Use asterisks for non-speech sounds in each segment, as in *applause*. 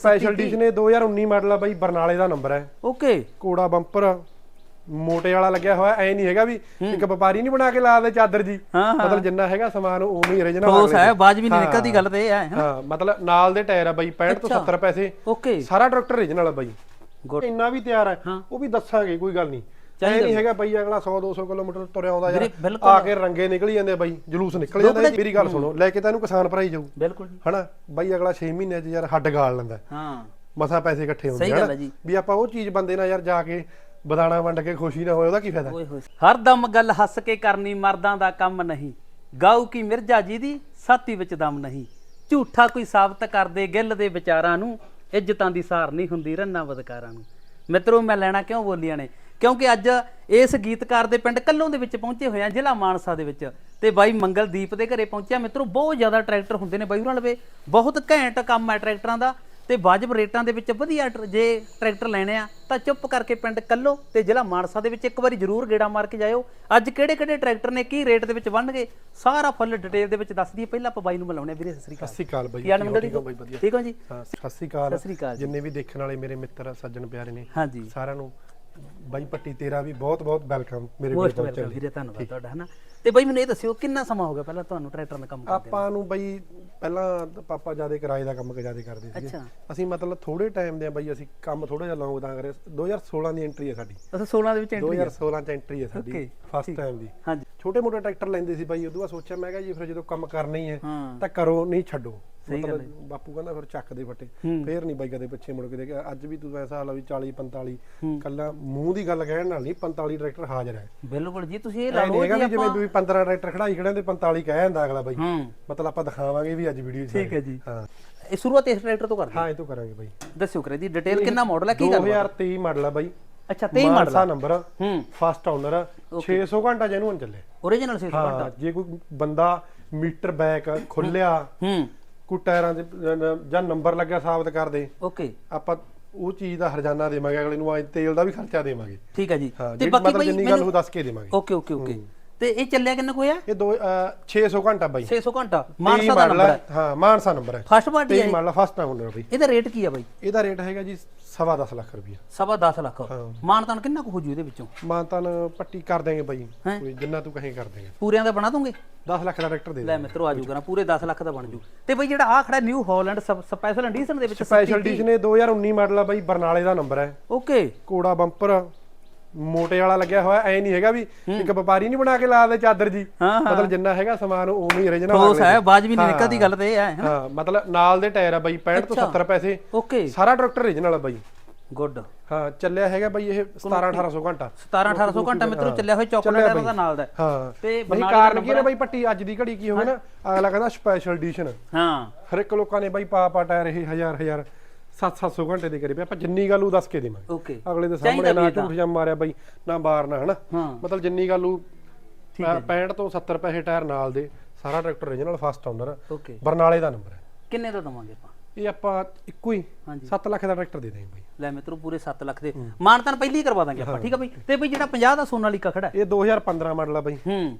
Special edition ਇਹ 2019 model ਆ ਬਾਈ ਬਰਨਾਲੇ ਦਾ ਨੰਬਰ ਹੈ ਓਕੇ ਕੋੜਾ ਬੰਪਰ ਮੋਟੇ ਵਾਲਾ ਲੱਗਿਆ ਹੋਇਆ ਐ ਨਹੀਂ ਹੈਗਾ ਵੀ ਇੱਕ ਵਪਾਰੀ ਨਹੀਂ ਬਣਾ ਕੇ ਲਾ ਦੇ ਚਾਦਰ ਜੀ। ਮਤਲਬ ਜਿੰਨਾ ਹੈਗਾ ਸਮਾਨ ਉਵੇਂ ਹੀ original ਠੋਸ ਹੈ। ਬਾਜ ਵੀ ਨਹੀਂ। ਨਿਕਲਦੀ ਗੱਲ ਤੇ ਇਹ ਹੈ? ਹਾਂ ਮਤਲਬ ਨਾਲ ਦੇ ਟਾਇਰ ਆ ਬਾਈ 65 ਤੋਂ ਅੱਛਾ। 70 ਪੈਸੇ ਓਕੇ ਸਾਰਾ ਟਰੈਕਟਰ original ਆ ਬਾਈ ਗੁੱਡ ਇੰਨਾ ਵੀ ਤਿਆਰ ਹਾਂ। ਉਹ ਵੀ ਦੱਸਾਂਗੇ ਕੋਈ ਗੱਲ ਨਹੀਂ ਚਾਹੀਦਾ ਚਾਹੇ ਨਹੀਂ ਹੈਗਾ ਬਾਈ ਅਗਲਾ 100 200 ਕਿਲੋਮੀਟਰ ਤੁਰਿਆ ਆਉਂਦਾ ਯਾਰ। ਆ ਕੇ ਰੰਗੇ ਨਿਕਲ ਜਾਂਦੇ ਬਾਈ ਜਲੂਸ ਨਿਕਲ ਜਾਂਦਾ ਮੇਰੀ ਗੱਲ ਸੁਣੋ ਲੈ ਕੇ ਤੈਨੂੰ ਕਿਸਾਨ ਭਰਾਈ ਜਾਊ। ਬਿਲਕੁਲ ਜੀ। ਹਨਾ? ਬਾਈ ਅਗਲਾ 6 ਮਹੀਨਿਆਂ 'ਚ ਯਾਰ ਹੱਡ ਗਾਲ ਲੈਂਦਾ। ਹਾਂ। ਮਸਾ ਪੈਸੇ ਇਕੱਠੇ ਹੁੰਦੇ ਹਨਾ। ਵੀ ਆਪਾਂ ਉਹ ਚੀਜ਼ ਬੰਦੇ ਨਾਲ ਯਾਰ ਜਾ ਕੇ ਬਦਾਣਾ ਵੰਡ ਕੇ ਖੁਸ਼ੀ ਨਾ ਹੋਏ ਉਹਦਾ ਕੀ ਫਾਇਦਾ? ਹਰ ਦਮ ਗੱਲ ਹੱਸ ਕੇ ਕਰਨੀ ਮਰਦਾਂ ਦਾ ਕੰਮ ਨਹੀਂ। ਗਾਉ ਕੀ ਮਿਰਜ਼ਾ ਜੀ ਦੀ ਸਾਥੀ ਵਿੱਚ ਦਮ ਨਹੀਂ। ਝੂਠਾ ਕੋਈ ਸਾਬਤ ਕਰਦੇ ਗਿੱਲ ਦੇ ਵਿਚਾਰਾਂ ਨੂੰ ਇੱਜ਼ਤਾਂ ਦੀ ਸਾਰ ਨਹੀਂ ਹੁੰਦੀ ਰੰਨਾ ਬਦਕਾਰਾਂ ਨੂੰ। ਮਿੱਤਰੋ ਮੈਂ ਲੈਣਾ ਕਿਉਂ ਬੋਲੀਆਂ ਨੇ? ਕਿਉਂਕਿ ਅੱਜ ਇਸ ਗੀਤਕਾਰ ਦੇ ਪਿੰਡ ਕੱਲੋਂ ਦੇ ਵਿੱਚ ਪਹੁੰਚੇ ਹੋਏ ਆ ਜ਼ਿਲ੍ਹਾ ਮਾਨਸਾ ਦੇ ਵਿੱਚ। ਤੇ ਬਾਈ ਮੰਗਲਦੀਪ ਦੇ ਘਰੇ ਪਹੁੰਚਿਆ। ਮਿੱਤਰੋ ਬਹੁਤ ਜ਼ਿਆਦਾ ਟਰੈਕਟਰ ਹੁੰਦੇ ਨੇ ਬਾਈ ਉਹਨਾਂ ਲਵੇ। ਬਹੁਤ ਘੈਂਟ ਕੰਮ ਹੈ ਟਰੈਕਟਰਾਂ ਦਾ। ਤੇ ਵਾਜਬ ਰੇਟਾਂ ਦੇ ਵਿੱਚ ਵਧੀਆ ਜੇ ਟਰੈਕਟਰ ਲੈਣੇ ਆ ਤਾਂ ਚੁੱਪ ਕਰਕੇ ਪਿੰਡ ਕੱਲੋ ਤੇ ਜ਼ਿਲ੍ਹਾ ਮਾਨਸਾ ਦੇ ਵਿੱਚ ਇੱਕ ਵਾਰੀ ਜ਼ਰੂਰ ਗੇੜਾ ਮਾਰ ਕੇ ਜਾਇਓ। ਅੱਜ ਕਿਹੜੇ ਕਿਹੜੇ ਟਰੈਕਟਰ ਨੇ ਕੀ ਰੇਟ ਦੇ ਵਿੱਚ ਬਣਨਗੇ ਸਾਰਾ ਫੁੱਲ ਡਿਟੇਲ ਦੇ ਵਿੱਚ ਦੱਸ ਦਈਏ। ਪਹਿਲਾਂ ਆਪਾਂ ਬਾਈ ਨੂੰ ਮਿਲਾਉਣੇ ਵੀਰੇ ਸਤਿ ਸ੍ਰੀ ਅਕਾਲ। ਸਤਿ ਸ਼੍ਰੀ ਅਕਾਲ ਬਾਈ। ਹਾਲ ਠੀਕ ਹੋ, ਮੰਗਲ ਠੀਕ ਹੋ ਬਾਈ ਵਧੀਆ। ਠੀਕ ਹੋ ਜੀ? ਸਤਿ ਸ਼੍ਰੀ ਅਕਾਲ ਜੀ। ਜਿੰਨੇ ਵੀ ਦੇਖਣ ਵਾਲੇ ਮੇਰੇ ਮਿੱਤਰ ਸੱਜਣ ਪਿਆਰੇ ਨੇ ਹਾਂਜੀ। ਸਾਰਿਆਂ ਨੂੰ ਬਾਈ ਪੱਟੀ ਤੇਰਾ ਵੀ ਬਹੁਤ ਬਹੁਤ ਵੈਲਕਮ ਮੇਰੇ ਕੋਲ ਮੋਸਟ ਵੈਲਕਮ ਵੀਰੇ ਧੰਨਵਾਦ ਤੁਹਾਡਾ ਹਨਾ? ਤੇ ਬਾਈ ਮੈਨੂੰ ਇਹ ਦੱਸਿਓ ਕਿੰਨਾ ਸਮਾਂ ਹੋ ਗਿਆ ਪਹਿਲਾਂ ਤੁਹਾਨੂੰ ਟਰੈਕਟਰ ਦਾ ਕੰਮ ਕਰਦੇ ਆਪਾਂ ਨੂੰ? ਬਾਈ ਪਹਿਲਾਂ ਪਾਪਾ ਜ਼ਿਆਦਾ ਕਿਰਾਏ ਦਾ ਕੰਮ ਜ਼ਿਆਦਾ ਕਰਦੇ ਅੱਛਾ। ਅਸੀਂ ਮਤਲਬ ਥੋੜੇ ਟਾਈਮ ਦੇ ਆ ਬਾਈ ਅਸੀਂ ਕੰਮ ਥੋੜਾ ਜਿਹਾ ਲੌਂਗ ਦਾ ਕਰੇ 2016 ਦੀ ਐਂਟਰੀ ਹੈ ਸਾਡੀ। ਅਸਾਂ 16 ਦੇ ਵਿੱਚ ਐਂਟਰੀ 2016 ਚ ਐਂਟਰੀ ਹੈ ਸਾਡੀ ਫਸਟ ਟਾਈਮ ਦੀ। ਹਾਂਜੀ। ਛੋਟੇ ਮੋਟੇ ਟਰੈਕਟਰ ਲੈਂਦੇ ਸੀ ਬਾਈ ਉਦੋਂ ਸੋਚਿਆ ਮੈਂ ਕਿਹਾ ਜੀ ਫਿਰ ਜਦੋਂ ਕੰਮ ਕਰਨਾ ਹੈ ਹਾਂ। ਤਾਂ ਕਰੋ ਨਹੀਂ ਛੱਡੋ। ਸਹੀ ਗੱਲ ਮਤਲਬ ਬਾਪੂ ਕਹਿੰਦਾ ਫਿਰ ਚੱਕ ਦੇ ਫੱਟੇ। ਹੂੰ। ਫੇਰ ਨਹੀਂ ਬਾਈ ਕਦੇ ਪਿੱਛੇ ਮੁੜ ਕੇ ਦੇਖਿਆ। ਅੱਜ ਵੀ ਤੂੰ ਐਸਾ ਹਾਲ ਵੀ 40 45 ਹੂੰ। ਕੱਲਾ ਮੂੰਹ ਦੀ ਗੱਲ ਕਹਿਣ ਨਾਲ ਨਹੀਂ 45 ਟਰੈਕਟਰ ਹਾਜ਼ਰ ਹੈ। ਬਿਲਕੁਲ ਜੀ ਤੁਸੀਂ ਇਹ ਲਾ ਲਓ ਜੀ ਜਿਵੇਂ ਵੀ 15 ਟਰੈਕਟਰ ਖੜਾਈ ਖੜਿਆਂ ਤੇ 45 ਕਹਿ ਜਾਂਦਾ ਅਗਲਾ ਬਾਈ। ਹੂੰ। ਮਤਲਬ ਆਪਾਂ ਦਿਖਾਵਾਂਗੇ ਵੀ ਅੱਜ ਵੀਡੀਓ 'ਚ ਠੀਕ ਹੈ ਜੀ। ਹਾਂ। ਇਹ ਸ਼ੁਰੂਆਤ ਇਸ ਟਰੈਕਟਰ ਤੋਂ ਕਰਦੇ ਹਾਂ ਇਹ ਤੋਂ ਕਰਾਂਗੇ ਬਾਈ। ਦੱਸਿਓ ਕਰੇ ਦੀ ਡਿਟੇਲ ਕਿੰਨਾ ਮਾਡਲ ਹੈ ਕੀ ਗੱਲ 2023 ਮਾਡਲ ਆ ਬਾਈ। ਅੱਛਾ 23 ਮਾਡਲ ਮਾਨਸਾ ਨੰਬਰ ਹੂੰ। ਫਸਟ ਓਨਰ 600 ਘੰਟਾ ਜੈਨੂਨ ਚੱਲੇ। ਓਰੀਜਨਲ ਸੀ ਹਾਂ ਜੇ ਕੋਈ ਬੰਦਾ ਮੀਟਰ ਬੈਕ ਖੁੱਲਿਆ ਹੂੰ। ਕੋਈ ਟਾਇਰਾਂ ਦੇ ਜਾਂ ਨੰਬਰ ਲੱਗਿਆ ਸਾਬਤ ਕਰ ਦੇ। ਓਕੇ। ਆਪਾਂ ਉਹ ਚੀਜ਼ ਦਾ ਹਰਜਾਨਾ ਦੇਵਾਂਗੇ ਅਗਲੇ ਨੂੰ ਅੱਜ ਤੇਲ ਦਾ ਵੀ ਖਰਚਾ ਦੇਵਾਂਗੇ। ਠੀਕ ਹੈ ਜੀ। ਤੇ ਬਾਕੀ ਭਾਈ ਉਹ ਦੱਸ ਕੇ ਦੇਵਾਂਗੇ। Okay okay okay. ਤੇ ਇਹ ਚੱਲਿਆ ਕਿੰਨਾ ਕੁ ਹੋਇਆ? ਇਹ ਦੋ ਅਹ, 600 ਘੰਟਾ ਬਾਈ। 600 ਘੰਟਾ। 23 ਮਾਨਸਾ ਦਾ ਨੰਬਰ ਹੈ। ਹੈ ਮਾਨਸਾ ਨੰਬਰ ਹੈ। ਫਸਟ ਪਾਰਟੀ 23 ਹੈ ਮਾਡਲ ਫਸਟ ਓਨਰ ਬਈ। ਇਹਦਾ ਰੇਟ ਕੀ ਹੈ ਬਾਈ? ਇਹਦਾ ਰੇਟ ਹੈਗਾ ਜੀ ਸਵਾ ਦਸ ਲੱਖ ਰੁਪਇਆ ਸਵਾ 10 ਲੱਖ। ਹਾਂ। ਮਾਨਤਾਨ ਕਿੰਨਾ ਕੁ ਹੋ ਜੂ ਇਹਦੇ ਵਿੱਚੋਂ? ਮਾਨਤਨ ਪੱਟੀ ਕਰ ਦੇਂਗੇ ਬਾਈ। ਹੈਂ? ਕੋਈ ਜਿੰਨਾ ਤੂੰ ਕਹੇ ਕਰ ਦੇਂਗੇ ਪੂਰਿਆਂ ਦਾ ਬਣਾ ਦੋਗੇ 10 ਲੱਖ ਦਾ ਟਰੈਕਟਰ ਦੇ ਲੈ ਦੇ ਮਿੱਤਰੋ ਆ ਜਾਊਗਾ ਨਾ ਪੂਰੇ 10 ਲੱਖ ਦਾ ਬਣ ਜੂ। ਤੇ ਬਈ ਜਿਹੜਾ ਆ ਖੜਾ ਨਿਊ ਹਾਲੈਂਡ ਸਪੈਸ਼ਲ ਐਡੀਸ਼ਨ ਦੇ ਵਿੱਚ ਸਪੈਸ਼ਲ ਐਡੀਸ਼ਨ ਇਹ 2019 ਮਾਡਲ ਆ ਬਾਈ ਬਰਨਾਲੇ ਦਾ ਨੰਬਰ ਹੈ। ਓਕੇ ਕੋੜਾ ਬੰਪਰ ਮੋਟੇ ਵਾਲਾ ਲੱਗਿਆ ਹੋਇਆ ਐ ਨਹੀਂ ਹੈਗਾ ਵੀ ਇੱਕ ਵਪਾਰੀ ਨਹੀਂ ਬਣਾ ਕੇ ਲਾ ਦੇ ਚਾਦਰ ਜੀ। ਮਤਲਬ ਜਿੰਨਾ ਹੈਗਾ ਸਮਾਨ ਉਹ ਉਵੇਂ ਹੀ origignal ਠੋਸ ਹੈ ਬਾਜ ਵੀ ਨਹੀਂ ਨਿਕਲਦੀ ਗੱਲ ਤੇ ਇਹ ਹੈ ਹਾਂ ਮਤਲਬ ਨਾਲ ਦੇ ਟਾਇਰ ਆ ਬਾਈ 65 ਤੋਂ 70 ਪੈਸੇ। ਓਕੇ। ਸਾਰਾ ਟਰੈਕਟਰ origignal ਆ ਬਾਈ। ਗੁੱਡ। ਹਾਂ ਚੱਲਿਆ ਹੈਗਾ ਬਾਈ ਇਹ 17 1800 ਘੰਟਾ। 17 1800 ਘੰਟਾ ਮਿੱਤਰੋ ਚੱਲਿਆ ਹੋਇਆ ਚੌਕਲੇਟ ਦਾ ਨਾਲ ਦਾ ਹਾਂ। ਤੇ ਬਈ ਕਾਰਨ ਕੀ ਨੇ ਬਾਈ ਪੱਟੀ ਅੱਜ ਦੀ ਘੜੀ ਕੀ ਹੋਵੇ ਨਾ ਅਗਲਾ ਕਹਿੰਦਾ ਸਪੈਸ਼ਲ ਐਡੀਸ਼ਨ ਹਾਂ। ਹਰ ਇੱਕ ਲੋਕਾਂ ਨੇ ਬਾਈ ਪਾ ਪਾ ਟਾਇਰ ਇਹ 1000 1000 7-700 ਘੰਟੇ ਦੇ ਕਰੀਬ ਆਪਾਂ ਜਿੰਨੀ ਗੱਲ ਉਹ ਦੱਸ ਕੇ ਦੇਵਾਂਗੇ। ਓਕੇ ਅਗਲੇ ਦੇ ਸਾਹਮਣੇ ਨਾ ਝੂਠ ਜਾਂ ਮਾਰਿਆ ਬਈ ਨਾ ਬਾਰ ਨਾ ਹਨਾ? ਮਤਲਬ ਜਿੰਨੀ ਗੱਲ ਉਹ 65 ਤੋਂ 70 ਪੈਸੇ ਟਾਇਰ ਨਾਲ ਦੇ ਸਾਰਾ tractor original first owner okay ਬਰਨਾਲੇ ਦਾ ਨੰਬਰ ਹੈ। ਕਿੰਨੇ ਦਾ ਦਵਾਂਗੇ ਆਪਾਂ? ਇਹ ਆਪਾਂ ਇੱਕੋ ਹੀ 7 ਲੱਖ ਦਾ ਟਰੈਕਟਰ ਦੇ ਦਾਂਗੇ ਬਈ। ਲੈ ਮਿੱਤਰੋ ਪੂਰੇ 7 ਲੱਖ ਦੇ। ਮਾਨਤਨ ਪਹਿਲੀ ਕਰਵਾ ਦਾਂਗੇ ਆਪਾਂ ਠੀਕ ਆ ਬਾਈ? ਤੇ ਬਈ ਜਿਹੜਾ 50 ਦਾ ਸੋਨਾਲੀਕਾ ਖੜਾ ਇਹ 2015 ਮਾਡਲ ਆ ਬਈ। ਹੂੰ।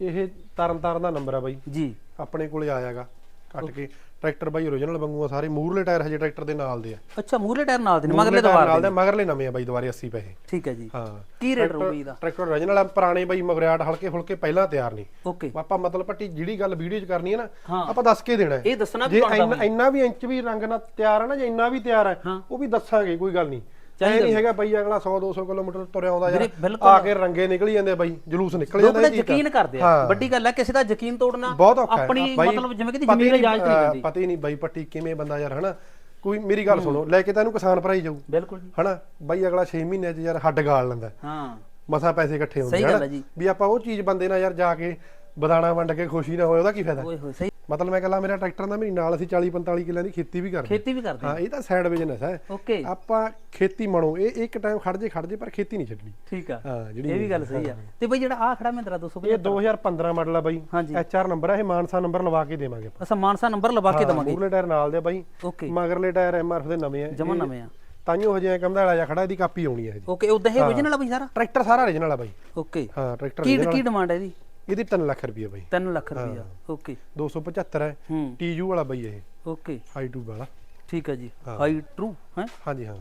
ਇਹ ਤਰਨਤਾਰਨ ਦਾ ਨੰਬਰ ਆ ਬਾਈ। ਜੀ। ਆਪਣੇ ਕੋਲੇ ਆਇਆਗਾ ਕੱਟ ਕੇ। ਟਰੈਕਟਰ ਬਾਈ origignal ਵਾਂਗੂ ਆ ਸਾਰੇ ਮੂਰਲੇ ਟਾਇਰ ਹਜੇ ਟਰੈਕਟਰ ਦੇ ਨਾਲ ਦੇ ਆ। ਅੱਛਾ ਮੂਰੇ ਟਾਇਰ ਨਾਲ ਦੇ ਨੇ ਮਗਰਲੇ ਦਵਾਰ ਨਾਲ ਦੇ ਮਗਰਲੇ ਨਵੇਂ ਆ ਬਾਈ ਦੁਬਾਰੇ 80 ਪੈਸੇ ਠੀਕ ਹੈ ਜੀ। ਹਾਂ। ਕੀ ਰੇਟ ਰਹੂ ਬਈ ਦਾ ਟਰੈਕਟਰ origignal ਆ ਪੁਰਾਣੇ ਬਾਈ ਮਗਰਿਆਟ ਹਲਕੇ ਫੁਲਕੇ ਪਹਿਲਾਂ ਤਿਆਰ ਨਹੀਂ ਓਕੇ। ਆਪਾਂ ਮਤਲਬ ਪੱਟੀ ਜਿਹੜੀ ਗੱਲ ਵੀਡੀਓ 'ਚ ਕਰਨੀ ਹੈ ਨਾ। ਆਪਾਂ ਦੱਸ ਕੇ ਦੇਣਾ ਇਹ ਦੱਸਣਾ ਵੀ ਜੇ ਇੰਨਾ- ਵੀ ਇੰਚ ਵੀ ਰੰਗ ਨਾਲ ਤਿਆਰ ਹੈ ਨਾ ਜੇ ਇੰਨਾ ਵੀ ਤਿਆਰ ਹਾਂ। ਉਹ ਵੀ ਦੱਸਾਂਗੇ ਕੋਈ ਗੱਲ ਨਹੀਂ। ਚਾਹੀਦਾ ਚਾਹੇ ਨਹੀਂ ਹੈਗਾ ਬਾਈ ਅਗਲਾ 100 200 ਕਿਲੋਮੀਟਰ ਤੁਰਿਆ ਆਉਂਦਾ ਯਾਰ। ਆ ਕੇ ਰੰਗੇ ਨਿਕਲ ਜਾਂਦੇ ਆ ਬਾਈ ਜਲੂਸ ਨਿਕਲ ਲੋਕ ਜਾਂਦਾ ਤਾਂ ਦਾ। ਯਕੀਨ ਕਰਦੇ ਆ। ਵੱਡੀ ਗੱਲ ਹੈ ਕਿਸੇ ਦਾ ਯਕੀਨ ਤੋੜਨਾ ਆਪਣੀ ਮਤਲਬ ਜਿਵੇਂ ਕਿ ਜ਼ਮੀਨ ਇਜਾਜ਼ਤ ਨਹੀਂ ਦਿੰਦੀ ਪਤਾ ਹੀ ਨਹੀਂ ਬਾਈ ਪੱਟੀ ਕਿਵੇਂ ਬੰਦਾ ਯਾਰ ਹਨਾ? ਕੋਈ ਮੇਰੀ ਗੱਲ ਸੁਣੋ ਲੈ ਕੇ ਤੈਨੂੰ ਕਿਸਾਨ ਭਰਾਈ ਜਾਊ। ਬਿਲਕੁਲ ਹਨਾ? ਬਾਈ ਅਗਲਾ 6 ਮਹੀਨਿਆਂ 'ਚ ਯਾਰ ਹੱਡ ਗਾਲ ਲੈਂਦਾ। ਹਾਂ। ਮਸਾ ਪੈਸੇ ਇਕੱਠੇ ਹੁੰਦੇ ਆ ਹਨਾ। ਵੀ ਆਪਾਂ ਉਹ ਚੀਜ਼ ਬੰਦੇ ਨਾਲ ਯਾਰ ਜਾ ਕੇ ਬਦਾਣਾ ਵੰਡ ਕੇ ਖੁਸ਼ੀ ਨਾ ਹੋਏ ਉਹਦਾ ਕੀ ਫਾਇਦਾ? ਓਏ ਹੋਏ ਸਹੀ ਮਤਲਬ ਮੈਂ ਕਹਿੰਦਾ ਮੇਰਾ ਟਰੈਕਟਰ ਦਾ ਮੇਰੀ ਨਾਲ ਅਸੀਂ 40 45 ਕਿੱਲਿਆਂ ਦੀ ਖੇਤੀ ਵੀ ਕਰਦੇ। ਖੇਤੀ ਵੀ ਕਰਦੇ। ਹਾਂ ਇਹ ਤਾਂ ਸਾਈਡ ਬਿਜ਼ਨਸ ਹੈ। ਓਕੇ। ਆਪਾਂ ਖੇਤੀ ਮਣੋ ਇਹ ਇੱਕ ਟਾਈਮ ਖੜ ਜੇ ਖੜ ਜੇ ਪਰ ਖੇਤੀ ਨਹੀਂ ਛੱਡਣੀ। ਠੀਕ ਆ। ਹਾਂ ਜਿਹੜੀ ਇਹ ਵੀ ਗੱਲ ਸਹੀ ਆ। ਤੇ ਬਈ ਜਿਹੜਾ ਆ ਖੜਾ ਮਹਿੰਦਰਾ 250 ਇਹ 2015 ਮਾਡਲ ਆ ਬਾਈ। ਐਚ ਆਰ ਨੰਬਰ ਆ ਇਹ ਮਾਨਸਾ ਨੰਬਰ ਲਵਾ ਕੇ ਦੇਵਾਂਗੇ ਆਪਾਂ। ਅਸਾਂ ਮਾਨਸਾ ਨੰਬਰ ਲਵਾ ਕੇ ਦਵਾਂਗੇ। ਮੂਰਲੇ ਟਾਇਰ ਨਾਲ ਦੇ ਬਾਈ। ਓਕੇ। ਮਗਰਲੇ ਟਾਇਰ ਐਮ ਆਰ ਦੇ ਨਵੇਂ ਆ। ਜਮਾ ਨਵੇਂ ਆ। ਤਾਈਓ ਹਜੇ ਕੰਧਾਲਾ ਜਿਹਾ ਖੜਾ ਇਹਦੀ ਕਾਪੀ ਆਉਣੀ ਹੈ ਜੀ ਓਕੇ ਉਦਾਂ ਹੀ। origignal ਆ ਬਈ ਸਾਰਾ? ਟਰੈਕਟਰ ਸਾਰਾ origignal ਆ ਬਾਈ। ਓਕੇ। ਹਾਂ ਟਰੈਕਟਰ ਕੀ ਕੀ ਡਿਮਾਂਡ ਹੈ ਇਹਦੀ? ਇਹਦੀ 3 ਲੱਖ ਰੁਪਏ ਬਾਈ। 3 ਲੱਖ ਰੁਪਈਆ ਓਕੇ। 275 ਹੈ। ਹੂੰ। ਟੀਯੂ ਵਾਲਾ ਬਾਈ ਇਹ। ਓਕੇ। ਹਾਈ ਟੂ ਵਾਲਾ। ਠੀਕ ਹੈ ਜੀ। ਹਾਂ। ਹਾਈ ਟਰੂ ਹੈ? ਹਾਂਜੀ ਹਾਂ।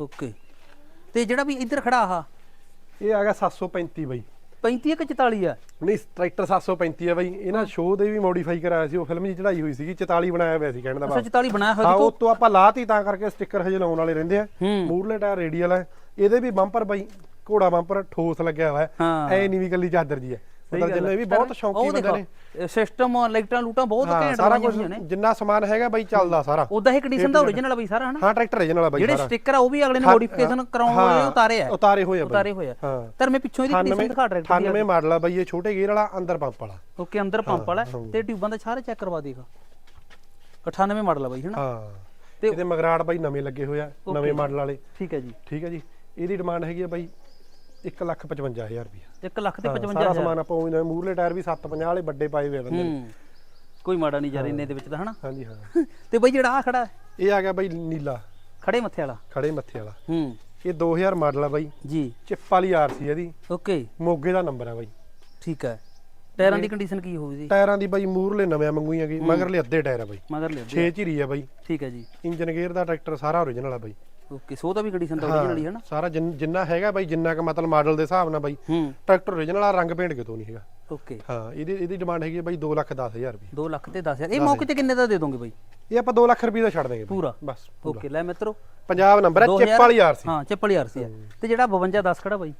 ਓਕੇ। ਤੇ ਜਿਹੜਾ ਵੀ ਇੱਧਰ ਖੜਾ ਆਹ? ਇਹ ਆ ਗਿਆ 735 ਬਾਈ। 35 ਕਿ 44 ਆ ਨਹੀਂ ਟਰੈਕਟਰ 735 ਹੈ ਬਾਈ। ਇਹਨਾਂ ਸ਼ੋਅ ਦੇ ਵੀ ਮੋਡੀਫਾਈ ਕਰਾਇਆ ਸੀ ਉਹ ਫਿਲਮ ਦੀ ਚੜਾਈ ਹੋਈ ਸੀਗੀ 44 ਬਣਾਇਆ ਹੋਇਆ ਸੀ ਕਹਿਣ ਦਾ ਅੱਛਾ ਭਾਵ। 44 ਬਣਾਇਆ ਹਾਂ ਹੋਇਆ ਉਹ ਤੋਂ ਆਪਾਂ ਲਾਤੀ ਤਾਂ ਕਰਕੇ ਸਟicker ਹਜੇ ਲਾਉਣ ਵਾਲੇ ਰਹਿੰਦੇ ਆ। ਹੂੰ। ਮੂਰਲੇ ਟਾਇਰ ਰੇਡੀਅਲ ਹੈ ਇਹਦੇ ਵੀ ਬੰਪਰ ਬਾਈ ਘੋੜਾ ਬੰਪਰ ਠੋਸ ਲੱਗਿਆ ਹੋਇਆ। ਹੈ। ਐ ਨਹੀਂ ਵੀ ਕੱਲੀ ਚਾਦਰ ਜੀ ਹੈ। ਮਤਲਬ ਜਿੰਨੇ ਵੀ ਬਹੁਤ ਸ਼ੌਂਕੀ ਬੰਦੇ ਨੇ। ਸਿਸਟਮ ਲਾਈਟਾਂ ਲੂਟਾਂ ਬਹੁਤ ਹਾਂ ਘੈਂਟ ਸਾਰਾ ਕੁਝ ਜਿੰਨਾ ਸਮਾਨ ਹੈਗਾ ਬਾਈ ਚੱਲਦਾ ਸਾਰਾ। ਉਦਾਂ ਇਹ ਕੰਡੀਸ਼ਨ ਦਾ origignal ਆ ਬਈ ਸਾਰਾ ਹਨਾ? ਹਾਂ ਟਰੈਕਟਰ ਰੀਜਨਲ ਆ ਬਾਈ ਜਿਹੜੇ ਸਟicker ਆ ਉਹ ਵੀ ਅਗਲੇ ਨੇ ਹਾਂ, ਮੋਡੀਫਿਕੇਸ਼ਨ ਕਰਾਉਣ ਹਾਂ, ਵਾਲੇ ਉਤਾਰੇ ਆ। ਉਤਾਰੇ ਹੋਏ ਆ ਬਾਈ। ਉਤਾਰੇ ਹੋਏ ਆ। ਹਾਂ। ਤਰ ਮੈਂ ਪਿੱਛੋਂ ਇਹਦੀ ਕੰਡੀਸ਼ਨ ਦਿਖਾ ਡਾਇਰੈਕਟ 98 ਮਾਡਲ ਆ ਬਾਈ ਇਹ ਛੋਟੇ ਗੇਅਰ ਵਾਲਾ ਅੰਦਰ ਪੰਪ ਵਾਲਾ। ਓਕੇ ਅੰਦਰ ਪੰਪ ਵਾਲਾ। ਹੈ, ਤੇ ਟਿਊਬਾਂ ਦਾ ਸਾਰੇ ਚੈੱਕ ਕਰਵਾ ਦੇਗਾ 98 ਮਾਡਲ ਆ ਬਾਈ ਹਨਾ? ਹਾਂ। ਤੇ- ਇਹਦੇ ਮਗਰਾੜ ਬਾਈ ਨਵੇਂ ਲੱਗੇ ਹੋਏ ਆ ਨਵੇਂ ਮਾਡਲ ਵਾਲੇ। ਠੀਕ ਹੈ ਜੀ। ਠੀਕ ਹੈ ਜੀ। ਇਹਦੀ ਡਿਮਾਂਡ ਹੈਗੀ ਆ ਬਾਈ 155000 ਰੁਪਏ 1 ਲੱਖ ਤੇ ਸਾਰਾ 55000 ਸਮਾਨ ਆਪਾਂ ਉਹ ਨਵੇਂ ਮੂਰਲੇ ਟਾਇਰ ਵੀ 750 ਵਾਲੇ ਵੱਡੇ ਪਾਏ ਹੋਏ ਆ ਬੰਦੇ ਨੇ। ਹੂੰ ਕੋਈ ਮਾੜਾ ਨਹੀਂ ਯਾਰ ਇੰਨੇ ਦੇ ਵਿੱਚ ਤਾਂ ਹਨਾ? ਹਾਂਜੀ ਹਾਂ। *laughs* ਤੇ ਬਾਈ ਜਿਹੜਾ ਆ ਖੜਾ ਹੈ, ਇਹ ਆ ਗਿਆ ਬਾਈ ਨੀਲਾ। ਖੜੇ ਮੱਥੇ ਵਾਲਾ। ਖੜੇ ਮੱਥੇ ਵਾਲਾ। ਹੂੰ। ਇਹ 2000 ਮਾਡਲ ਆ ਬਾਈ। ਜੀ। ਚਿੱਪ ਵਾਲੀ ਆਰਸੀ ਇਹਦੀ। ਓਕੇ। ਮੋਗੇ ਦਾ ਨੰਬਰ ਆ ਬਾਈ। ਠੀਕ ਹੈ। ਟਾਇਰਾਂ ਦੀ ਕੰਡੀਸ਼ਨ ਕੀ ਹੋਊਗੀ ਟਾਇਰਾਂ ਦੀ ਬਾਈ ਮੂਰਲੇ ਨਵੇਂ ਮੰਗੂਈਆਂ ਗਈ ਮਗਰਲੇ ਅੱਧੇ ਟਾਇਰ ਆ ਬਾਈ। ਮਗਰ ਲਿਓ 6 ਝਿਰੀ ਆ ਬਾਈ। ਠੀਕ ਹੈ ਜੀ। ਇੰਜਨ ਗੇਅਰ ਦਾ ਟਰੈਕਟਰ ਸਾਰਾ ਓਰੀਜਨਲ ਆ ਬਾਈ। ਓਕੇ ਸੋ ਦਾ ਵੀ ਕੰਡੀਸ਼ਨ ਤਾਂ original ਹੀ ਹੈ ਨਾ ਸਾਰਾ ਜਿੰਨ- ਜਿੰਨਾ ਹੈਗਾ ਬਾਈ ਜਿੰਨਾ ਕ ਮਤਲਬ ਮਾਡਲ ਦੇ ਹਿਸਾਬ ਨਾਲ ਬਾਈ ਹੂੰ। ਟਰੈਕਟਰ ਓਰੀਜਨਲ ਆ ਰੰਗ ਪੇਂਟ ਕਿਤੋਂ ਨਹੀਂ ਹੈਗਾ। ਓਕੇ। ਹਾਂ ਇਹਦੀ ਇਹਦੀ ਡਿਮਾਂਡ ਹੈਗੀ ਬਾਈ 2 ਲੱਖ 10000 ਰੁਪਏ। 2 ਲੱਖ ਤੇ 10000 ਇਹ ਮੌਕੇ ਤੇ ਕਿੰਨੇ ਦਾ ਦੇ ਦੋਗੇ ਬਾਈ? ਇਹ ਆਪਾਂ 2 ਲੱਖ ਰੁਪਏ ਦਾ ਛੱਡ ਦੇਂਗੇ। ਪੂਰਾ? ਬਸ ਪੂਰਾ। ਓਕੇ ਲੈ ਮਿੱਤਰੋ। ਪੰਜਾਬ ਨੰਬਰ ਹੈ 2000 ਚਿੱਪ ਵਾਲੀ ਆਰਸੀ ਹਾਂ ਚੱਪਲ ਯਾਰ ਸੀ ਤੇ ਜਿਹੜਾ 52 10 ਖੜਾ ਬਾਈ?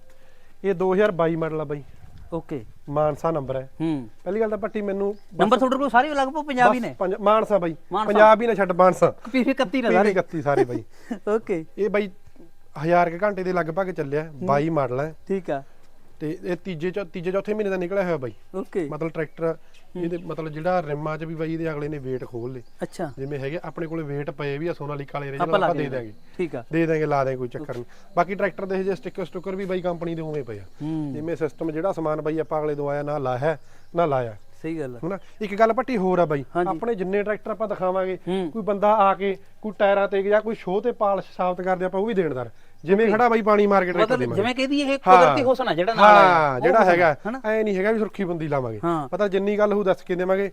ਇਹ 2022 ਮਾਡਲ ਆ ਬਾਈ। ਓਕੇ। ਮਾਨਸਾ ਨੰਬਰ ਹੈ। ਹੂੰ। ਪਹਿਲੀ ਗੱਲ ਤਾਂ ਪੱਟੀ ਮੈਨੂੰ ਨੰਬਰ ਤੁਹਾਡੇ ਕੋਲ ਸਾਰੇ ਲਗਭਗ ਪੰਜਾਬੀ ਨੇ? ਬਸ ਪੰਜ- ਮਾਨਸਾ ਬਾਈ। ਮਾਨਸਾ। ਪੰਜਾਬ ਨਾ ਛੱਡ ਮਾਨਸਾ। ਪੀਵੀ 31 ਨੇ ਸਾਰੇ। 31 ਸਾਰੇ ਬਾਈ। *laughs* ਓਕੇ। ਇਹ ਬਾਈ 1000 ਕੇ ਘੰਟੇ ਦੇ ਲਗਭਗ ਚੱਲਿਆ। 22 ਮਾਡਲ ਹੈ। ਠੀਕ ਆ। ਤੇ ਇਹ ਤੀਜੇ ਚੌ- ਤੀਜੇ ਚੌਥੇ ਮਹੀਨੇ ਦਾ ਨਿਕਲਿਆ ਹੋਇਆ ਬਾਈ। ਓਕੇ। ਮਤਲਬ ਟਰੈਕਟਰ ਇਹਦੇ ਮਤਲਬ ਜਿਹੜਾ ਰਿਮਾਂ 'ਚ ਵੀ ਬਾਈ ਇਹਦੇ ਅਗਲੇ ਨੇ weight ਖੋਲ ਲੇ ਅੱਛਾ। ਜਿਵੇਂ ਹੈਗੇ ਆਪਣੇ ਕੋਲੇ weight ਪਏ ਵੀ ਆ ਸੋਨਾਲੀਕਾ ਵਾਲੇ ਆਪਾਂ original ਲਾ ਆਪਾਂ ਦੇ ਦੇ ਦਾਂਗੇ ਠੀਕ ਆ। ਦੇ ਦਾਂਗੇ ਲਾ ਦੇ ਕੋਈ ਚੱਕਰ ਨਹੀਂ। ਬਾਕੀ ਟਰੈਕਟਰ ਦੇ ਜੇ ਸਟicker ਸਟੁੱਕਰ ਵੀ ਬਾਈ ਕੰਪਨੀ ਦੇ ਉਵੇਂ ਪਏ ਆ। ਹੂੰ। ਜਿਵੇਂ ਸਿਸਟਮ ਜਿਹੜਾ ਸਮਾਨ ਬਾਈ ਆਪਾਂ ਅਗਲੇ ਤੋਂ ਆਇਆ ਨਾ ਲਾਇਆ ਨਾ ਲਾਇਆ। ਸਹੀ ਗੱਲ ਆ। ਹਨਾ? ਇੱਕ ਗੱਲ ਪੱਟੀ ਹੋਰ ਆ ਬਾਈ। ਆਪਣੇ ਜਿੰਨੇ ਟਰੈਕਟਰ ਆਪਾਂ ਦਿਖਾਵਾਂਗੇ ਹੂੰ। ਕੋਈ ਬੰਦਾ ਆ ਕੇ ਕੋਈ ਟਾਇਰਾਂ ਤੇ ਜਾਂ ਕੋਈ ਸ਼ੋਅ ਤੇ ਪਾਲਿਸ਼ ਸਾਫ਼ ਕਰਦੇ ਆਪਾਂ ਉਹ ਵੀ ਦੇਣਦਾਰ। ਜਿਵੇਂ ਖੜਾ ਬਾਈ ਪਾਣੀ ਮਾਰ ਕੇ ਟਰੈਕਟਰ ਦੇ ਜਿਵੇਂ ਕਹਦੀ ਇਹ ਹਾਂ। ਕੁਦਰਤੀ ਹੁਸਨ ਜਿਹੜਾ ਨਾਲ ਹਾਂ ਜਿਹੜਾ ਹੈਗਾ। ਐ ਨਹੀਂ ਹੈਗਾ ਵੀ ਸੁਰਖੀ ਬੰਦੀ ਲਾਵਾਂਗੇ। ਹਾਂ। ਪਤਾ ਜਿੰਨੀ ਗੱਲ ਹੋਊ ਦੱਸ ਕੇ ਦੇਵਾਂਗੇ।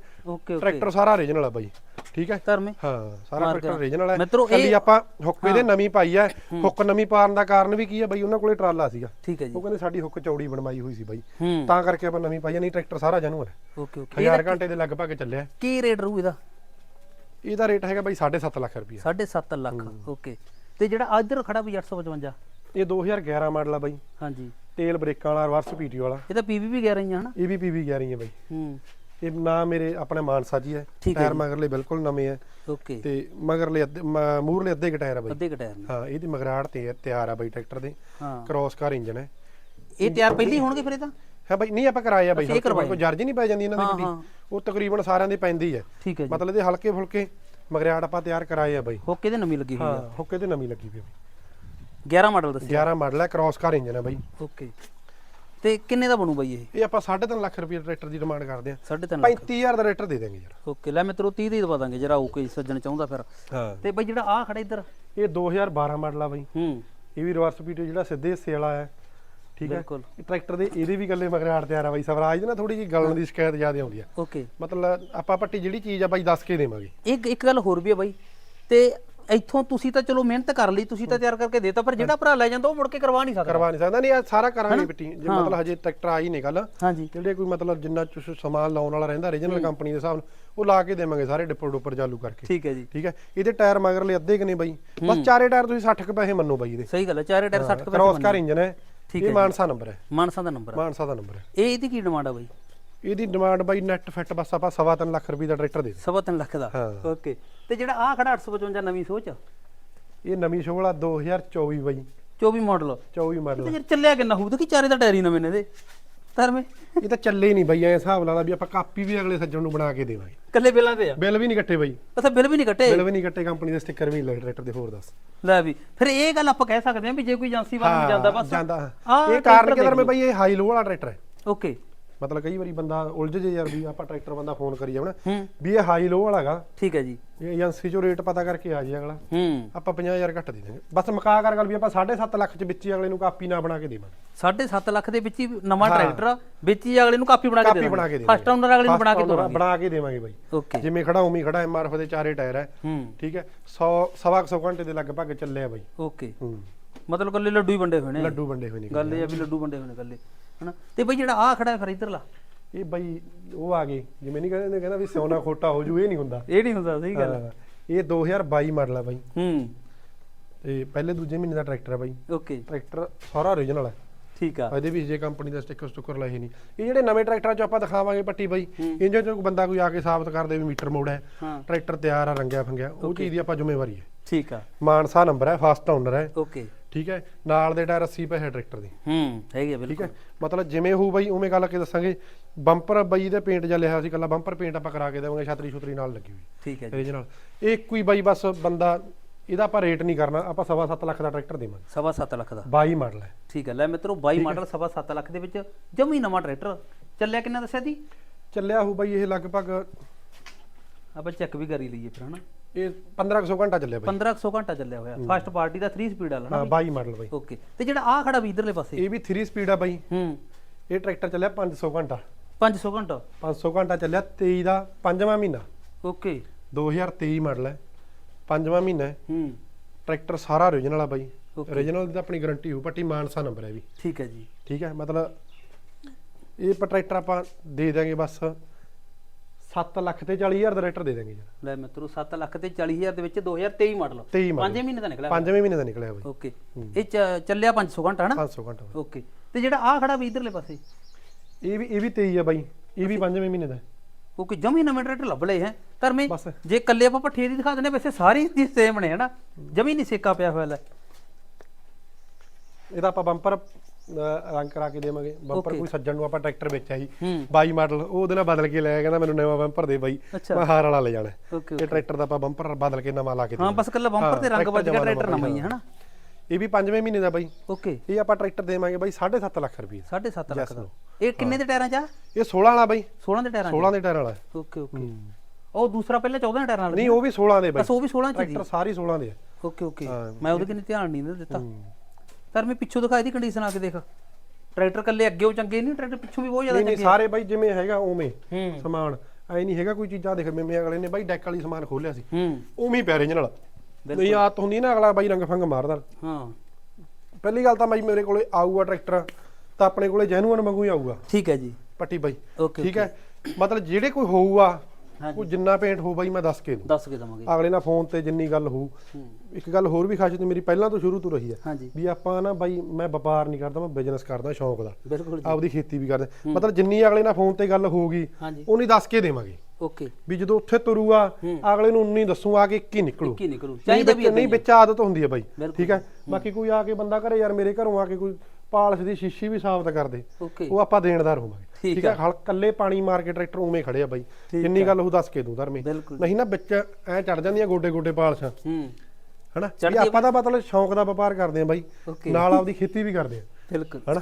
ਟਰੈਕਟਰ ਸਾਰਾ ਓਰੀਜਨਲ ਆ ਬਾਈ। ਠੀਕ ਹੈ? ਧਰਮੇ ਹਾਂ। ਸਾਰਾ ਟਰੈਕਟਰ ਕੇ। ਓਰੀਜਨਲ ਹੈ। ਮਿੱਤਰੋ, ਇਹ- ਆਪਾਂ ਹੁੱਕ ਇਹਦੇ ਨਵੀਂ ਪਾਈ ਹੈ। ਹੁੱਕ ਨਵੀਂ ਪਾਉਣ ਦਾ ਕਾਰਨ ਵੀ ਕੀ ਹੈ ਬਾਈ? ਉਹਨਾਂ ਕੋਲੇ ਟਰਾਲਾ ਸੀਗਾ। ਠੀਕ ਹੈ ਜੀ। ਉਹ ਕਹਿੰਦੇ ਸਾਡੀ ਹੁੱਕ ਚੌੜੀ ਬਣਵਾਈ ਹੋਈ ਸੀ ਬਾਈ। ਹੂੰ। ਤਾਂ ਕਰਕੇ ਆਪਾਂ ਨਵੀਂ ਪਾਈ ਹੈ, ਨਹੀਂ ਟਰੈਕਟਰ ਸਾਰਾ ਜਨੂਅਰ ਹੈ। Okay okay. 1000 ਘੰਟੇ ਦੇ ਲਗਭਗ ਚੱਲਿਆ। ਕੀ ਰੇਟ ਰਹੂ ਇਹਦਾ? ਇਹਦਾ ਰੇਟ ਹੈਗਾ ਬਾਈ 7.5 ਲੱਖ ਰੁਪਏ 7.5 ਲੱਖ। ਓਕੇ। ਤੇ ਜਿਹੜਾ ਇੱਧਰ ਖੜਾ ਵੀ 855 ਇਹ 2011 ਮਾਡਲ ਆ ਬਾਈ। ਹਾਂਜੀ। ਤੇਲ ਬ੍ਰੇਕਾਂ ਵਾਲਾ ਰਿਵਰਸ ਪੀਟੀ ਵਾਲਾ। ਇਹ ਤਾਂ ਪੀਵੀ ਵੀ ਗਿਆ ਰਹੀਆਂ ਹਨਾ? ਇਹ ਵੀ ਪੀਵੀ ਗਿਆ ਰਹੀ ਹੈ ਬਾਈ। ਹੂੰ। ਇਹ ਨਾ ਮੇਰੇ ਆਪਣੇ ਮਾਨਸਾ ਜੀ ਹੈ। ਹੈ ਟਾਇਰ। ਮਗਰਲੇ ਬਿਲਕੁਲ ਨਵੇਂ ਹੈ। ਓਕੇ। ਤੇ ਮਗਰਲੇ ਅੱਧੇ ਮ- ਮੂਹਰਲੇ ਅੱਧੇ ਟਾਇਰ ਆ ਬਾਈ। ਅੱਧੇ ਘਟਾਇਰ ਨੇ। ਹਾਂ ਇਹਦੀ ਮਗਰਾੜ ਤੇ ਤਿਆਰ ਆ ਬਾਈ ਟਰੈਕਟਰ ਦੇ। ਹਾਂ। ਕ੍ਰੋਸ ਕਾਰ ਇੰਜਨ ਹੈ। ਇਹ ਤਿਆਰ ਪਹਿਲੀ ਹੋਣਗੇ ਫਿਰ ਇਹ ਤਾਂ? ਹੈ ਬਾਈ ਨਹੀਂ ਆਪਾਂ ਕਰਾਏ ਆ ਬਾਈ ਇਹ। ਕੋਈ ਜਰਜ ਨਹੀਂ ਪੈ ਜਾਂਦੀ ਇਹਨਾਂ ਦੀ ਹਾਂ, ਗੱਡੀ। ਹਾਂ। ਉਹ ਤਕਰੀਬਨ ਸਾਰਿਆਂ ਦੇ ਪੈਂਦੀ ਹੈ। ਹੈ ਮਤਲਬ ਇਹਦੇ ਹਲਕੇ ਫੁਲਕੇ ਮਗਰਾੜ ਆਪਾਂ ਤਿਆਰ ਕਰਾਏ ਆ ਬਾਈ। ਹੋਕੇ ਦੇ ਨਵੀਂ ਲੱਗੀ ਹੋਈ ਹਾਂ ਆ ਹੁੱਕੇ ਤੇ ਨਵੀਂ ਲੱਗੀ ਪਈ 11 ਮਾਡਲ ਦੱਸਿਆ 11 ਮਾਡਲ ਹੈ ਕ੍ਰੋਸ ਕਾਰ ਇੰਜਨ ਹੈ ਬਾਈ। ਓਕੇ। ਤੇ ਕਿੰਨੇ ਦਾ ਬਣੂ ਬਾਈ ਇਹ? ਇਹ ਆਪਾਂ 3.5 ਲੱਖ ਰੁਪਏ ਟਰੈਕਟਰ ਦੀ ਡਿਮਾਂਡ ਕਰਦੇ ਆ। 3.5 ਲੱਖ। 35000 ਦਾ ਟਰੈਕਟਰ ਦੇ ਦੇਵਾਂਗੇ ਯਾਰ। ਓਕੇ ਲੈ ਮਿੱਤਰੋ 30 ਦੀ ਦਵਾ ਦਾਂਗੇ ਜਰਾ ਕੋਈ ਸੱਜਣ ਚਾਹੁੰਦਾ ਫਿਰ। ਹਾਂ। ਤੇ ਬਾਈ ਜਿਹੜਾ ਆ ਖੜਾ ਇੱਧਰ? ਇਹ 2012 ਮਾਡਲ ਆ ਬਾਈ। ਹੂੰ। ਇਹ ਵੀ ਰਿਵਰਸ ਪੀਟੋ ਜਿਹੜਾ ਸਿੱਧੇ ਹਿੱਸੇ ਵਾਲਾ ਹੈ ਠੀਕ ਹੈ? ਟਰੈਕਟਰ ਦੇ ਇਹਦੇ ਵੀ ਗੱਲੇ ਮਗਰਾੜ ਤਿਆਰ ਆ ਬਾਈ ਸਵਰਾਜ ਦੇ ਨਾ ਥੋੜੀ ਜਿਹੀ ਗਲਣ ਦੀ ਸ਼ਿਕਾਇਤ ਜ਼ਿਆਦਾ ਆਉਂਦੀ ਆ। ਓਕੇ। ਮਤਲਬ ਆਪਾਂ ਪੱਟੀ ਜਿਹੜੀ ਚੀਜ਼ ਆ ਬਾਈ ਦੱਸ ਕੇ ਦੇਵਾਂਗੇ। ਇੱਕ ਇੱਕ ਗੱਲ ਹੋਰ ਵੀ ਆ ਬਾਈ। ਤੇ ਇੱਥੋਂ ਤੁਸੀਂ ਤਾਂ ਚਲੋ ਮਿਹਨਤ ਕਰ ਲਈ ਤੁਸੀਂ ਤਾਂ ਤਿਆਰ ਕਰਕੇ ਦੇਤਾ ਪਰ ਜਿਹੜਾ ਭਰਾ ਲੈ ਜਾਂਦਾ ਉਹ ਮੁੜ ਕੇ ਕਰਵਾ ਨਹੀਂ ਸਕਦਾ। ਕਰਵਾ ਨਹੀਂ ਸਕਦਾ। ਨਹੀਂ ਇਹ ਸਾਰਾ ਕਰਾਂਗੇ ਪੱਟੀ। ਜੇ ਮਤਲਬ ਹਜੇ ਟਰੈਕਟਰ ਆਈ ਨਹੀਂ ਗੱਲ ਹਾਂਜੀ। ਜਿਹੜੇ ਕੋਈ ਮਤਲਬ ਜਿੰਨਾ ਕੁਛ ਸਮਾਨ ਲਾਉਣ ਵਾਲਾ ਰਹਿੰਦਾ ਰੀਜਨਲ ਕੰਪਨੀ ਦੇ ਹਿਸਾਬ ਨਾਲ ਉਹ ਲਾ ਕੇ ਦੇਵਾਂਗੇ ਸਾਰੇ ਡਿੱਪਰ ਡੁੱਪਰ ਚਾਲੂ ਕਰਕੇ। ਠੀਕ ਹੈ ਜੀ। ਠੀਕ ਹੈ? ਇਹਦੇ ਟਾਇਰ ਮਗਰਲੇ ਅੱਧੇ ਕਿ ਨੇ ਬਾਈ? ਬਸ ਚਾਰੇ ਟਾਇਰ ਤੁਸੀਂ 60 ਕੁ ਪੈਸੇ ਮੰਨੋ ਬਾਈ ਇਹਦੇ। ਸਹੀ ਗੱਲ ਹੈ ਚਾਰੇ ਟਾਇਰ 60 ਕ੍ਰੋਸ ਕਾਰ ਇੰਜਨ ਹੈ। ਠੀਕ ਇਹ ਮਾਨਸਾ ਨੰਬਰ ਹੈ। ਮਾਨਸਾ ਦਾ ਨੰਬਰ ਮਾਨਸਾ ਦਾ ਨੰਬਰ ਹੈ। ਇਹ ਇਹਦੀ ਕੀ ਡਿਮਾਂਡ ਆ ਬਾਈ? ਇਹਦੀ ਡਿਮਾਂਡ ਬਾਈ ਨੈਟ ਫਿੱਟ ਬਸ ਆਪਾਂ ਸਵਾ ਤਿੰਨ ਲੱਖ ਰੁਪਏ ਦਾ ਟਰੈਕਟਰ ਦੇ ਸਵਾ ਤਿੰਨ ਲੱਖ ਦਾ? ਹਾਂ। ਓਕੇ ਤੇ ਜਿਹੜਾ ਆ ਖੜਾ 855 ਨਵੀਂ ਸੋਚ ਇਹ ਨਵੀਂ ਸ਼ੋਅ ਵਾਲਾ 2024 ਬਾਈ। 24 ਮਾਡਲ 24 ਤੇ ਮਾਡਲ ਯਾਰ ਚੱਲਿਆ ਕਿੰਨਾ ਹੋਊ? ਤੇ ਕੀ ਚਾਰੇ ਦਾ ਟਾਇਰ ਹੀ ਨਵੇਂ ਨੇ ਦੇ ਧਰਮੇ ਇਹ ਤਾਂ ਚੱਲੇ ਨਹੀਂ ਬਾਈ ਐ ਹਿਸਾਬ ਲਾ ਲਾ ਵੀ ਆਪਾਂ ਕਾਪੀ ਵੀ ਅਗਲੇ ਸੱਜਣ ਨੂੰ ਬਣਾ ਕੇ ਦੇਵਾਂਗੇ। ਕੱਲੇ ਬਿੱਲਾਂ ਤੇ ਆ? ਬਿੱਲ ਵੀ ਨਹੀਂ ਕੱਟੇ ਬਾਈ। ਅੱਛਾ ਬਿੱਲ ਵੀ ਨਹੀਂ ਕੱਟੇ? ਬਿੱਲ ਵੀ ਨਹੀਂ ਕੱਟੇ ਕੰਪਨੀ ਦੇ ਸਟicker ਵੀ ਲੱਗੇ ਟਰੈਕਟਰ ਦੇ ਹੋਰ ਦੱਸ। ਲੈ ਵੀ ਫਿਰ ਇਹ ਗੱਲ ਆਪਾਂ ਕਹਿ ਸਕਦੇ ਹਾਂ ਵੀ ਜੇ ਕੋਈ ਏਜੰਸੀ ਵੱਲ ਨੂੰ ਜਾਂਦਾ ਬਸ। ਜਾਂਦਾ ਇਹ ਕਾਰਨ ਕਿਧਰ ਮੈਂ ਬਾਈ ਇਹ ਹਾਈ ਲੋ ਵਾਲਾ ਟਰੈਕਟਰ ਹੈ। ਓਕੇ ਮਤਲਬ ਕਈ ਵਾਰੀ ਬੰਦਾ ਉਲਝ ਜੇ ਯਾਰ ਵੀ ਆਪਾਂ ਟਰੈਕਟਰ ਬੰਦਾ ਫੋਨ ਕਰੀ ਜਾਵਣਾ ਵੀ ਇਹ ਹਾਈ ਲੋ ਵਾਲਾਗਾ ਠੀਕ ਹੈ ਜੀ। ਇਹ ਏਜੰਸੀ ਚੋਂ ਰੇਟ ਪਤਾ ਕਰਕੇ ਆ ਜੀ ਅਗਲਾ। ਹੂੰ। ਆਪਾਂ 50000 ਘੱਟ ਦੇ ਦਾਂਗੇ ਬਸ ਮਕਾ ਕਰ ਗੱਲ ਵੀ ਆਪਾਂ 7.5 ਲੱਖ ਚ ਵਿੱਚ ਹੀ ਅਗਲੇ ਨੂੰ ਕਾਪੀ ਨਾ ਬਣਾ ਕੇ ਦੇਵਾਂਗੇ। 7.5 ਲੱਖ ਦੇ ਵਿੱਚ ਹੀ ਨਵਾਂ ਟਰੈਕਟਰ ਆ, ਵਿੱਚ ਹੀ ਅਗਲੇ ਨੂੰ ਕਾਪੀ ਬਣਾ ਕੇ ਦੇ ਕਾਪੀ ਬਣਾ ਕੇ ਦੇਵਾਂਗੇ ਦੇਵਾਂਗੇ। ਫਸਟ ਓਨਰ ਅਗਲੇ ਨੂੰ ਬਣਾ ਕੇ ਦੇਵਾਂਗੇ। ਬਣਾ ਕੇ ਦੇਵਾਂਗੇ ਬਾਈ। ਜਿਵੇਂ ਖੜਾ ਉਵੇਂ ਹੀ ਖੜਾ ਐਮਆਰਐਫ ਦੇ ਚਾਰੇ ਟਾਇਰ ਹੈ। ਠੀਕ ਹੈ। 100 ਸਵਾ ਕੁ ਸੌ ਘੰਟੇ ਦੇ ਲਗਭਗ ਚੱਲਿਆ ਬਾਈ। ਓਕੇ ਮਤਲਬ ਕੱਲੇ ਲੱਡੂ ਹੀ ਵੰਡੇ ਹੋਏ ਨੇ। ਲੱਡੂ ਵੰਡੇ ਹੋਏ ਨੇ ਗੱਲ ਇਹ ਆ ਵੀ ਲੱਡੂ ਵੰਡੇ ਹੋਏ ਨੇ ਕੱਲੇ। ਹਨਾ? ਤੇ ਬਈ ਜਿਹੜਾ ਆ ਖੜਾ ਹੈ ਫਿਰ ਇਧਰਲਾ ਇਹ ਬਾਈ ਉਹ ਆ ਗਏ ਜਿਵੇਂ ਨਹੀਂ ਕਹਿੰਦੇ ਕਹਿੰਦਾ ਵੀ ਸੋਨਾ ਖੋਟਾ ਹੋ ਜੂ ਇਹ ਨਹੀਂ ਹੁੰਦਾ। ਇਹ ਨਹੀਂ ਹੁੰਦਾ ਸਹੀ ਗੱਲ ਹਾਂ, ਇਹ 2022 ਮਾਡਲ ਆ ਬਾਈ। ਹੂੰ। ਤੇ ਪਹਿਲੇ ਦੂਜੇ ਮਹੀਨੇ ਦਾ ਟਰੈਕਟਰ ਆ ਬਾਈ। ਓਕੇ। ਟਰੈਕਟਰ ਸਾਰਾ ਓਰੀਜਨਲ ਹੈ ਠੀਕ ਆ। ਇਹਦੇ ਵੀ ਜੇ ਕੰਪਨੀ ਦਾ ਸਟicker ਸਟੁੱਕਰ ਲਏ ਨਹੀਂ। ਇਹ ਜਿਹੜੇ ਨਵੇਂ ਟਰੈਕਟਰਾਂ 'ਚ ਆਪਾਂ ਦਿਖਾਵਾਂਗੇ ਪੱਟੀ ਬਾਈ ਇਹਨਾਂ 'ਚੋਂ ਬੰਦਾ ਕੋਈ ਆ ਕੇ ਸਾਬਤ ਕਰ ਦੇ ਵੀ ਮੀਟਰ ਮੋੜ ਹੈ। ਹਾਂ। ਟਰੈਕਟਰ ਤਿਆਰ ਆ ਰੰਗਿਆ ਫੰਗਿਆ ਉਹ ਚੀਜ਼ ਦੀ ਆਪਾਂ ਜ਼ਿੰਮੇਵਾਰੀ ਹੈ। ਠੀਕ ਆ। ਮਾਨਸਾ ਨੰਬਰ ਹੈ ਫਸਟ ਓਨਰ ਹੈ। ਓਕੇ। ਠੀਕ ਹੈ? ਨਾਲ ਦੇ ਟਾਇਰ 80 ਪੈਸੇ ਟਰੈਕਟਰ ਦੀ। ਹੂੰ ਹੈਗੀ ਆ ਠੀਕ ਬਿਲਕੁਲ। ਹੈ ਮਤਲਬ ਜਿਵੇਂ ਹੋਊ ਬਾਈ ਉਵੇਂ ਗੱਲ ਕੇ ਦੱਸਾਂਗੇ। ਬੰਪਰ ਬਾਈ ਦੇ ਪੇਂਟ ਜਾਂ ਲਿਆ ਸੀ ਕੱਲਾ ਬੰਪਰ ਪੇਂਟ ਆਪਾਂ ਕਰਾ ਕੇ ਦੇਵਾਂਗੇ ਛਤਰੀ ਛੁਤਰੀ ਨਾਲ ਲੱਗੀ ਹੋਈ। ਠੀਕ ਹੈ ਜੀ। ਇਹਦੇ ਨਾਲ ਇਹ ਕੋਈ ਬਾਈ ਬਸ ਬੰਦਾ ਇਹਦਾ ਆਪਾਂ ਰੇਟ ਨਹੀਂ ਕਰਨਾ ਆਪਾਂ ਸਵਾ ਸੱਤ ਲੱਖ ਦਾ ਟਰੈਕਟਰ ਦੇਵਾਂਗੇ। ਸਵਾ ਸੱਤ ਲੱਖ ਦਾ। 22 ਮਾਡਲ ਹੈ। ਠੀਕ ਹੈ ਲੈ ਮਿੱਤਰੋ 22 ਮਾਡਲ ਸਵਾ ਸੱਤ ਲੱਖ ਦੇ ਵਿੱਚ ਜਮੀ ਨਵਾਂ ਟਰੈਕਟਰ। ਚੱਲਿਆ ਕਿੰਨਾ ਦੱਸਿਆ ਜੀ ਚੱਲਿਆ ਹੋਊ ਬਾਈ ਇਹ ਲਗਭਗ ਆਪਾਂ ਚੈੱਕ ਵੀ ਕਰ ਹੀ ਲਈਏ ਫਿਰ ਹਨਾ? ਇਹ 1500 ਘੰਟਾ ਚੱਲਿਆ ਬਾਈ। 1500 ਘੰਟਾ ਚੱਲਿਆ ਹੋਇਆ। ਫਸਟ ਪਾਰਟੀ ਦਾ 3 ਸਪੀਡ ਵਾਲਾ ਨਾ ਹਾਂ 22 ਮਾਡਲ ਬਾਈ। ਓਕੇ ਤੇ ਜਿਹੜਾ ਆ ਖੜਾ ਵੀ ਇਧਰਲੇ ਪਾਸੇ? ਇਹ ਵੀ 3 ਸਪੀਡ ਆ ਬਾਈ। ਹੂੰ। ਇਹ ਟਰੈਕਟਰ ਚੱਲਿਆ 500 ਘੰਟਾ। 500 ਘੰਟਾ? 500 ਘੰਟਾ ਚੱਲਿਆ 23 ਦਾ ਪੰਜਵਾਂ ਮਹੀਨਾ। ਓਕੇ 2023 ਮਾਡਲ ਹੈ। ਪੰਜਵਾਂ ਮਹੀਨਾ ਹੈ। ਹੂੰ। ਟਰੈਕਟਰ ਸਾਰਾ ਓਰੀਜਨਲ ਆ ਬਾਈ. ਓਰੀਜਨਲ ਦੀ ਤਾਂ ਆਪਣੀ ਗਾਰੰਟੀ ਹੋ ਪੱਟੀ ਮਾਨਸਾ ਨੰਬਰ ਹੈ ਵੀ। ਠੀਕ ਹੈ ਜੀ। ਠੀਕ ਹੈ ਮਤਲਬ ਇਹ ਟਰੈਕਟਰ ਆਪਾਂ ਦੇ ਦਾਂਗੇ ਬਸ। 7 ਲੱਖ ਤੇ 40000 ਦਾ ਟਰੈਕਟਰ ਦੇ ਦਾਂਗੇ ਯਾਰ। ਲੈ ਮਿੱਤਰੋ 7 ਲੱਖ ਤੇ 40000 ਦੇ ਵਿੱਚ 2023 ਮਾਡਲ। 23 ਮਾਡਲ। ਪੰਜੇ ਮਹੀਨੇ ਦਾ ਨਿਕਲਿਆ ਪੰਜਵੇਂ ਮਹੀਨੇ ਦਾ ਨਿਕਲਿਆ ਬਾਈ ਓਕੇ। ਇਹ ਚ- ਚੱਲਿਆ 500 ਘੰਟਾ ਹਨਾ? 500 ਘੰਟਾ। ਬਾਈ। ਓਕੇ। ਤੇ ਜਿਹੜਾ ਆ ਖੜਾ ਵੀ ਇਧਰਲੇ ਪਾਸੇ? ਇਹ ਵੀ ਇਹ ਵੀ 23 ਆ ਬਾਈ। ਇਹ ਵੀ ਪੰਜਵੇਂ ਮਹੀਨੇ ਦਾ। ਹੈ। ਓਕੇ ਜਮੀ ਨਵੇਂ ਟਰੈਕਟਰ ਲੱਭ ਲਏ ਹੈ। ਧਰਮੇ ਬਸ। ਜੇ ਕੱਲੇ ਆਪਾਂ ਪੱਠੇ ਦੀ ਦਿਖਾ ਦਿੰਦੇ ਵੈਸੇ ਸਾਰੇ ਦੀ ਸੇਮ ਨੇ ਹਨਾ? ਜਮੀ ਨਹੀਂ ਸੇਕਾ ਪਿਆ ਹੋਇਆ ਲੈ। ਇਹਦਾ ਆਪਾਂ ਬੰਪਰ ਰੰਗ ਕਰਾ ਕੇ ਦੇਵਾਂਗੇ। Bumper Okay. ਕੋਈ ਸੱਜਣ ਨੂੰ ਆਪਾਂ ਟਰੈਕਟਰ ਵੇਚਿਆ ਸੀ। ਹੂੰ। 22 ਮਾਡਲ ਉਹ ਉਹਦੇ ਨਾਲ ਬਦਲ ਕੇ ਲੈ ਆਇਆ ਕਹਿੰਦਾ ਮੈਨੂੰ ਨਵਾਂ ਬੰਪਰ ਦੇ ਬਾਈ। ਅੱਛਾ। ਮੈਂ ਹਾਰ ਵਾਲਾ ਲੈ ਜਾਣਾ। ਓਕੇ ਇਹ ਟਰੈਕਟਰ ਦਾ ਆਪਾਂ ਬੰਪਰ ਬਦਲ ਕੇ ਨਵਾਂ ਲਾ ਕੇ ਹਾਂ। ਬਸ ਕੱਲਾ ਬੰਪਰ ਤੇ ਹਾਂ, ਰੰਗ ਵੱਜ ਗਿਆ ਟਰੈਕਟਰ ਨਵਾਂ ਹੀ ਹੈ। ਹਨਾ ਇਹ ਵੀ ਪੰਜਵੇਂ ਮਹੀਨੇ ਦਾ ਬਾਈ। ਓਕੇ ਇਹ ਆਪਾਂ ਟਰੈਕਟਰ ਦੇਵਾਂਗੇ ਬਾਈ 7.5 ਲੱਖ ਰੁਪਏ 7.5 ਲੱਖ ਦਾ. ਇਹ ਕਿੰਨੇ ਦੇ ਟਾਇਰਾਂ 'ਚ ਆ? ਇਹ 16 ਵਾਲਾ ਬਾਈ। 16 ਦੇ ਟਾਇਰਾਂ 'ਚ? 16 ਦੇ ਟਾਇਰ ਵਾਲਾ। ਹੈ। ਓਕੇ ਓਕੇ ਉਹ ਦੂਸਰਾ ਪਹਿਲਾਂ 14 ਦੇ ਟਾਇਰਾਂ ਵਾਲਾ ਨਹੀਂ ਉਹ ਵੀ 16 ਦੇ ਬਾਈ। ਬਸ ਉਹ ਵੀ 16 'ਚ ਟਰੈਕਟਰ ਸਾਰੇ 16 ਦੇ ਆ। Okay okay. ਮੈਂ ਉਹਦੇ ਕਿੰਨੇ ਧਿਆਨ ਨਹੀਂ ਨਾ ਦਿੱਤਾ। ਸਰ ਮੈਂ ਪਿੱਛੋਂ ਦਿਖਾਈ ਦੀ ਕੰਡੀਸ਼ਨ ਆ ਕੇ ਦੇਖ। ਟਰੈਕਟਰ ਕੱਲੇ ਅੱਗੇੋਂ ਚੰਗੇ ਨਹੀਂ ਟਰੈਕਟਰ ਪਿੱਛੋਂ ਵੀ ਬਹੁਤ ਜ਼ਿਆਦਾ ਨਹੀਂ ਨਹੀਂ ਚੰਗੇ ਸਾਰੇ ਬਾਈ ਜਿਵੇਂ ਹੈਗਾ ਉਵੇਂ ਹੂੰ। ਸਮਾਨ। ਐ ਨਹੀਂ ਹੈਗਾ ਕੋਈ ਚੀਜ਼ਾਂ ਦੇਖ ਮੇਮੇ ਅਗਲੇ ਨੇ ਬਾਈ ਡੈਕ ਵਾਲੀ ਸਮਾਨ ਖੋਲਿਆ ਸੀ। ਹੂੰ। ਉਵੇਂ ਹੀ ਪੈ ਰਹੇ ਨਾਲ। ਨਹੀਂ ਆਤ ਹੁੰਦੀ ਨਾ ਅਗਲਾ ਬਾਈ ਰੰਗ ਫੰਗ ਮਾਰਦਾ। ਹਾਂ। ਪਹਿਲੀ ਗੱਲ ਤਾਂ ਬਾਈ ਮੇਰੇ ਕੋਲੇ ਆਊਗਾ ਟਰੈਕਟਰ ਤਾਂ ਆਪਣੇ ਕੋਲੇ ਜੈਨੂਅਨ ਵਾਂਗੂ ਹੀ ਆਊਗਾ। ਠੀਕ ਹੈ ਜੀ। ਪੱਟੀ ਬਾਈ। ਓਕੇ ਠੀਕ ਹੈ? ਮਤਲਬ ਜਿਹੜੇ ਕੋਈ ਹੋਊਗਾ ਕੋਈ ਜਿੰਨਾ ਪੇਂਟ ਹੋ ਬਾਈ ਮੈਂ ਦੱਸ ਕੇ ਦੂੰ ਦੱਸ ਕੇ ਦਵਾਂਗੇ। ਅਗਲੇ ਨਾਲ ਫੋਨ ਤੇ ਜਿੰਨੀ ਗੱਲ ਹੋਊ। ਹੂੰ। ਇੱਕ ਗੱਲ ਹੋਰ ਵੀ ਖਾਸੀਅਤ ਮੇਰੀ ਪਹਿਲਾਂ ਤੋਂ ਸ਼ੁਰੂ ਤੋਂ ਰਹੀ ਹੈ ਵੀ ਆਪਾਂ ਨਾ ਬਾਈ ਮੈਂ ਵਪਾਰ ਨਹੀਂ ਕਰਦਾ ਮੈਂ ਬਿਜ਼ਨਸ ਕਰਦਾ ਸ਼ੌਂਕ ਦਾ। ਆਪਦੀ ਖੇਤੀ ਵੀ ਕਰਦਾ। ਮਤਲਬ ਜਿੰਨੀ ਅਗਲੇ ਨਾਲ ਫੋਨ ਤੇ ਗੱਲ ਹੋਊਗੀ ਉਨੀ ਦੱਸ ਕੇ ਦੇਵਾਂਗੇ। ਓਕੇ। ਵੀ ਜਦੋਂ ਉੱਥੇ ਤੁਰੂਗਾ ਅਗਲੇ ਨੂੰ ਉਨੀ ਦੱਸੂਗਾ ਕਿ ਕੀ ਨਿਕਲੂ। ਕੀ ਨਿਕਲੂ। ਨਹੀਂ ਚਾਹੀਦਾ ਵਿੱਚ ਨਹੀਂ ਵਿੱਚ ਆਦਤ ਹੁੰਦੀ ਹੈ ਬਾਈ। ਠੀਕ ਹੈ? ਬਾਕੀ ਕੋਈ ਆ ਕੇ ਬੰਦਾ ਘਰੇ ਯਾਰ ਮੇਰੇ ਘਰੋਂ ਆ ਕੇ ਕੋਈ ਪਾਲਸ ਦੀ ਸ਼ੀਸ਼ੀ ਵੀ ਸਾਫ਼ ਕਰ ਦੇ। ਉਹ ਆਪਾਂ ਦੇਣਦਾਰ ਹੋਵਾਂਗੇ। ਠੀਕ ਹੈ ਹਲ ਕੱਲੇ ਪਾਣੀ ਮਾਰ ਕੇ ਟਰੈਕਟਰ ਉਵੇਂ ਖੜੇ ਆ। ਬਾਈ ਜਿੰਨੀ ਗੱਲ ਉਹ ਦੱਸ ਕੇ ਦੂੰ ਧਰਮੇ। ਨਹੀਂ ਨਾ ਵਿੱਚ ਐ ਚੜ ਜਾਂਦੀਆਂ ਗੋਡੇ ਗੋਡੇ ਪਾਲਸਾਂ। ਹੂੰ। ਹਨਾ? ਆਪਾਂ ਤਾਂ ਮਤਲਬ ਸ਼ੌਂਕ ਦਾ ਵਪਾਰ ਕਰਦੇ ਆ ਬਾਈ। ਨਾਲ ਆਪਦੀ ਖੇਤੀ ਵੀ ਕਰਦੇ ਆ ਬਿਲਕੁਲ। ਹਨਾ?